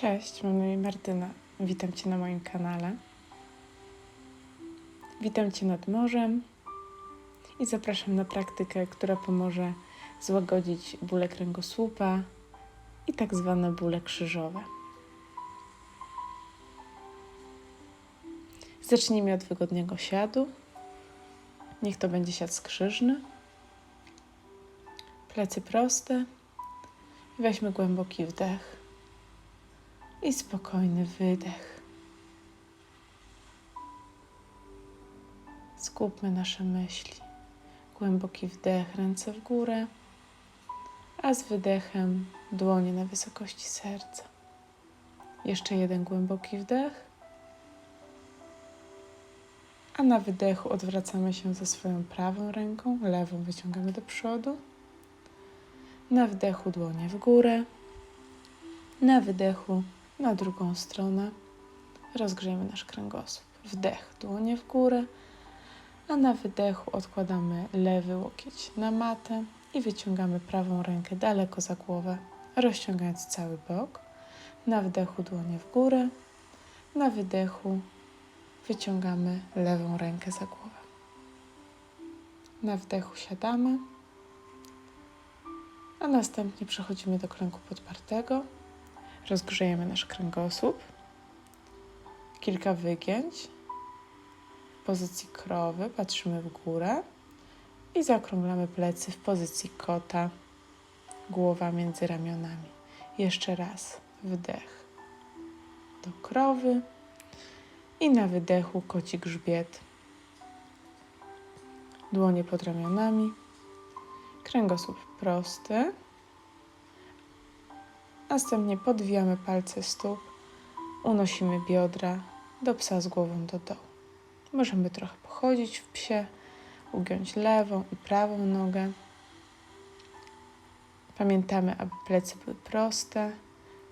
Cześć, mam na imię Martyna. Witam Cię na moim kanale. Witam Cię nad morzem i zapraszam na praktykę, która pomoże złagodzić bóle kręgosłupa i tak zwane bóle krzyżowe. Zacznijmy od wygodnego siadu. Niech to będzie siad skrzyżny. Plecy proste. Weźmy głęboki wdech i spokojny wydech. Skupmy nasze myśli. Głęboki wdech, ręce w górę, a z wydechem dłonie na wysokości serca. Jeszcze jeden głęboki wdech, a na wydechu odwracamy się ze swoją prawą ręką, lewą wyciągamy do przodu. Na wdechu dłonie w górę, na wydechu na drugą stronę. Rozgrzejmy nasz kręgosłup. Wdech, dłonie w górę, a na wydechu odkładamy lewy łokieć na matę i wyciągamy prawą rękę daleko za głowę, rozciągając cały bok. Na wdechu dłonie w górę, na wydechu wyciągamy lewą rękę za głowę. Na wdechu siadamy, a następnie przechodzimy do klęku podpartego. Rozgrzejemy nasz kręgosłup. Kilka wygięć. W pozycji krowy patrzymy w górę i zaokrąglamy plecy w pozycji kota. Głowa między ramionami. Jeszcze raz wdech do krowy i na wydechu koci grzbiet. Dłonie pod ramionami. Kręgosłup prosty. Następnie podwijamy palce stóp, unosimy biodra do psa z głową do dołu. Możemy trochę pochodzić w psie, ugiąć lewą i prawą nogę. Pamiętamy, aby plecy były proste,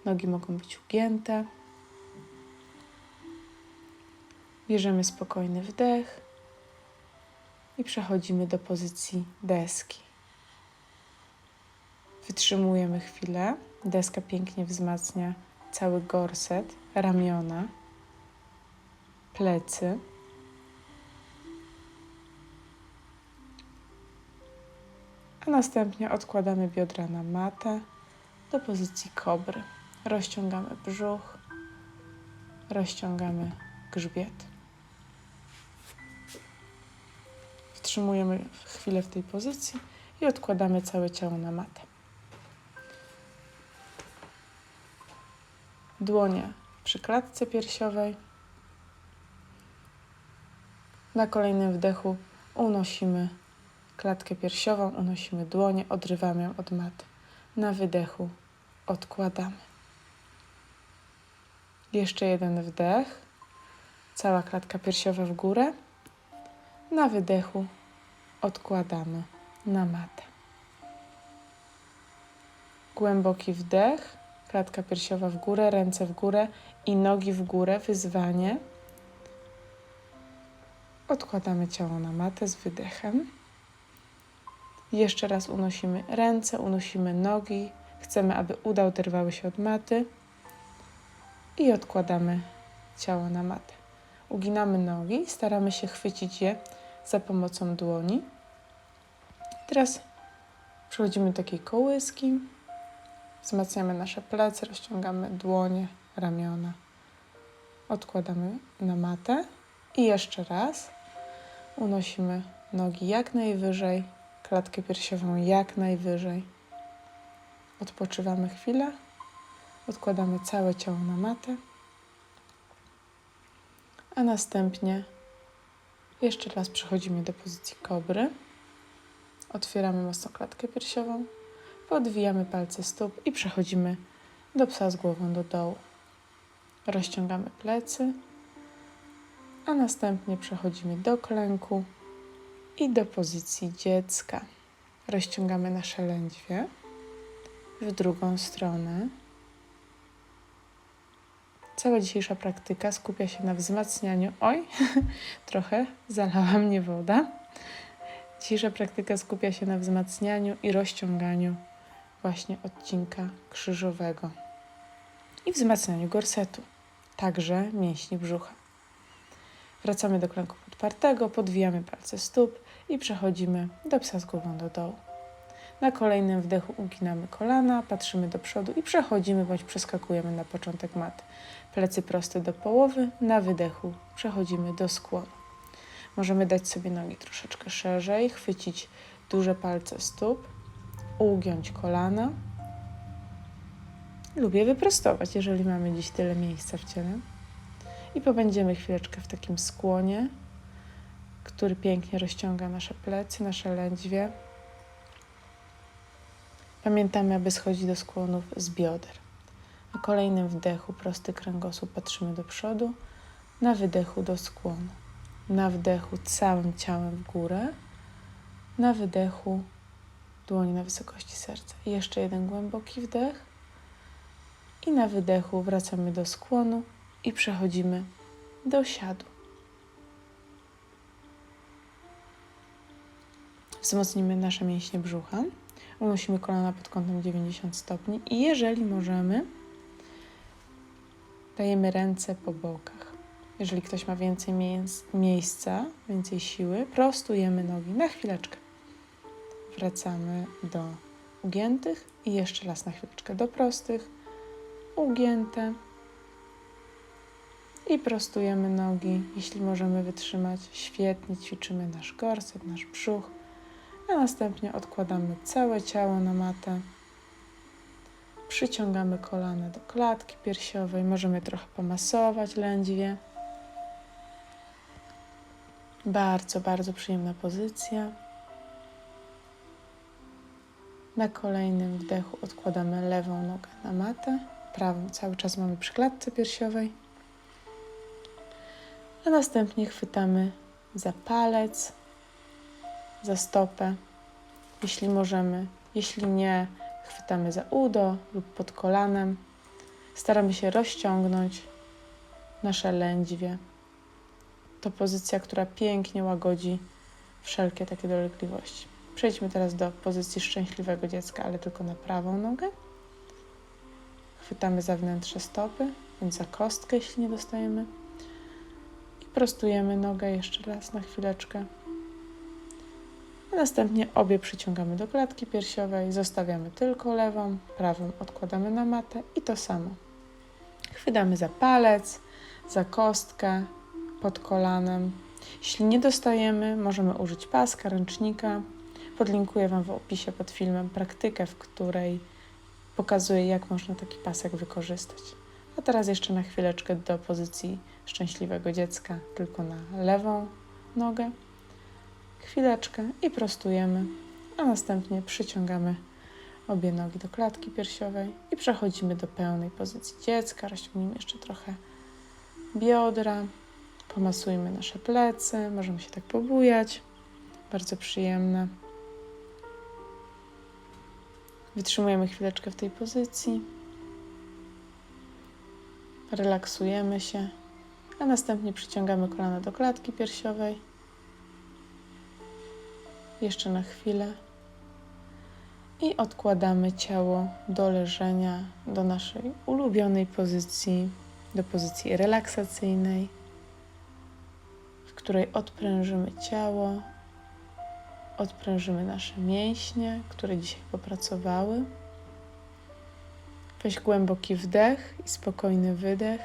nogi mogą być ugięte. Bierzemy spokojny wdech i przechodzimy do pozycji deski. Wytrzymujemy chwilę. Deska pięknie wzmacnia cały gorset, ramiona, plecy. A następnie odkładamy biodra na matę do pozycji kobry. Rozciągamy brzuch, rozciągamy grzbiet. Wstrzymujemy chwilę w tej pozycji i odkładamy całe ciało na matę. Dłonie przy klatce piersiowej. Na kolejnym wdechu unosimy klatkę piersiową, unosimy dłonie, odrywamy ją od maty. Na wydechu odkładamy. Jeszcze jeden wdech. Cała klatka piersiowa w górę. Na wydechu odkładamy na matę. Głęboki wdech klatka piersiowa w górę, ręce w górę i nogi w górę, wyzwanie. Odkładamy ciało na matę z wydechem. Jeszcze raz unosimy ręce, unosimy nogi. Chcemy, aby uda oderwały się od maty. I odkładamy ciało na matę. Uginamy nogi, staramy się chwycić je za pomocą dłoni. Teraz przechodzimy do takiej kołyski. Wzmacniamy nasze plecy, rozciągamy dłonie, ramiona. Odkładamy na matę i jeszcze raz unosimy nogi jak najwyżej, klatkę piersiową jak najwyżej. Odpoczywamy chwilę, odkładamy całe ciało na matę, a następnie jeszcze raz przechodzimy do pozycji kobry. Otwieramy mocno klatkę piersiową Podwijamy palce stóp i przechodzimy do psa z głową do dołu. Rozciągamy plecy, a następnie przechodzimy do klęku i do pozycji dziecka. Rozciągamy nasze lędźwie w drugą stronę. Cała dzisiejsza praktyka skupia się na wzmacnianiu. Oj, trochę zalała mnie woda. Dzisiejsza praktyka skupia się na wzmacnianiu i rozciąganiu właśnie odcinka krzyżowego. i wzmacnianiu gorsetu, także mięśni brzucha. Wracamy do klęku podpartego, podwijamy palce stóp i przechodzimy do psa z głową do dołu. Na kolejnym wdechu uginamy kolana, patrzymy do przodu i przechodzimy bądź przeskakujemy na początek maty. Plecy proste do połowy, na wydechu przechodzimy do skłonu. Możemy dać sobie nogi troszeczkę szerzej, chwycić duże palce stóp, ugiąć kolana. Lubię wyprostować, jeżeli mamy dziś tyle miejsca w ciele. I pobędziemy chwileczkę w takim skłonie, który pięknie rozciąga nasze plecy, nasze lędźwie. Pamiętamy, aby schodzić do skłonów z bioder. Na kolejnym wdechu prosty kręgosłup patrzymy do przodu, na wydechu do skłonu. Na wdechu całym ciałem w górę, na wydechu dłonie na wysokości serca. Jeszcze jeden głęboki wdech. I na wydechu wracamy do skłonu i przechodzimy do siadu. Wzmocnimy nasze mięśnie brzucha. Unosimy kolana pod kątem 90 stopni i jeżeli możemy, dajemy ręce po bokach. Jeżeli ktoś ma więcej miejsca, więcej siły, prostujemy nogi na chwileczkę. Wracamy do ugiętych i jeszcze raz na chwileczkę do prostych, ugięte i prostujemy nogi. Jeśli możemy wytrzymać, świetnie ćwiczymy nasz gorset, nasz brzuch, a następnie odkładamy całe ciało na matę. Przyciągamy kolana do klatki piersiowej, możemy trochę pomasować lędźwie. Bardzo, bardzo przyjemna pozycja. Na kolejnym wdechu odkładamy lewą nogę na matę, prawą cały czas mamy przy klatce piersiowej. A następnie chwytamy za palec, za stopę, jeśli możemy. Jeśli nie, chwytamy za udo lub pod kolanem. Staramy się rozciągnąć nasze lędźwie. To pozycja, która pięknie łagodzi wszelkie takie dolegliwości. Przejdźmy teraz do pozycji szczęśliwego dziecka, ale tylko na prawą nogę. Chwytamy za wnętrze stopy, więc za kostkę, jeśli nie dostajemy. I prostujemy nogę jeszcze raz na chwileczkę. A następnie obie przyciągamy do klatki piersiowej, zostawiamy tylko lewą, prawą odkładamy na matę i to samo. Chwytamy za palec, za kostkę, pod kolanem. Jeśli nie dostajemy, możemy użyć paska, ręcznika. Podlinkuję Wam w opisie pod filmem praktykę, w której pokazuję, jak można taki pasek wykorzystać. A teraz jeszcze na chwileczkę do pozycji szczęśliwego dziecka, tylko na lewą nogę. Chwileczkę i prostujemy, a następnie przyciągamy obie nogi do klatki piersiowej i przechodzimy do pełnej pozycji dziecka. Rozciągnijmy jeszcze trochę biodra, pomasujmy nasze plecy, możemy się tak pobujać. Bardzo przyjemne. Wytrzymujemy chwileczkę w tej pozycji. Relaksujemy się, a następnie przyciągamy kolana do klatki piersiowej. Jeszcze na chwilę. I odkładamy ciało do leżenia, do naszej ulubionej pozycji, do pozycji relaksacyjnej, w której odprężymy ciało, Odprężymy nasze mięśnie, które dzisiaj popracowały. Weź głęboki wdech i spokojny wydech.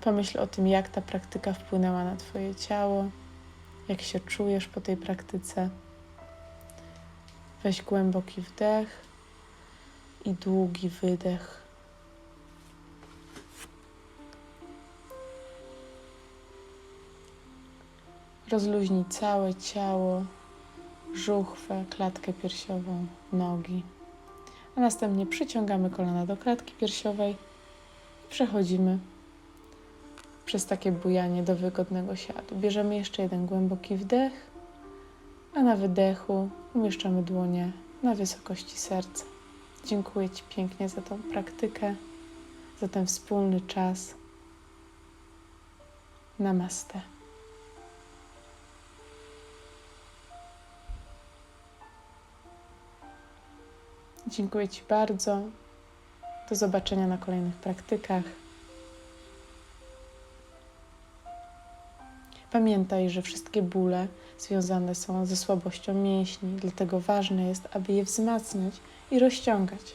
Pomyśl o tym, jak ta praktyka wpłynęła na Twoje ciało, jak się czujesz po tej praktyce. Weź głęboki wdech i długi wydech. Rozluźnij całe ciało, żuchwę, klatkę piersiową, nogi. A następnie przyciągamy kolana do klatki piersiowej i przechodzimy przez takie bujanie do wygodnego siadu. Bierzemy jeszcze jeden głęboki wdech, a na wydechu umieszczamy dłonie na wysokości serca. Dziękuję Ci pięknie za tą praktykę, za ten wspólny czas. Namaste. Dziękuję Ci bardzo. Do zobaczenia na kolejnych praktykach. Pamiętaj, że wszystkie bóle związane są ze słabością mięśni, dlatego ważne jest, aby je wzmacniać i rozciągać.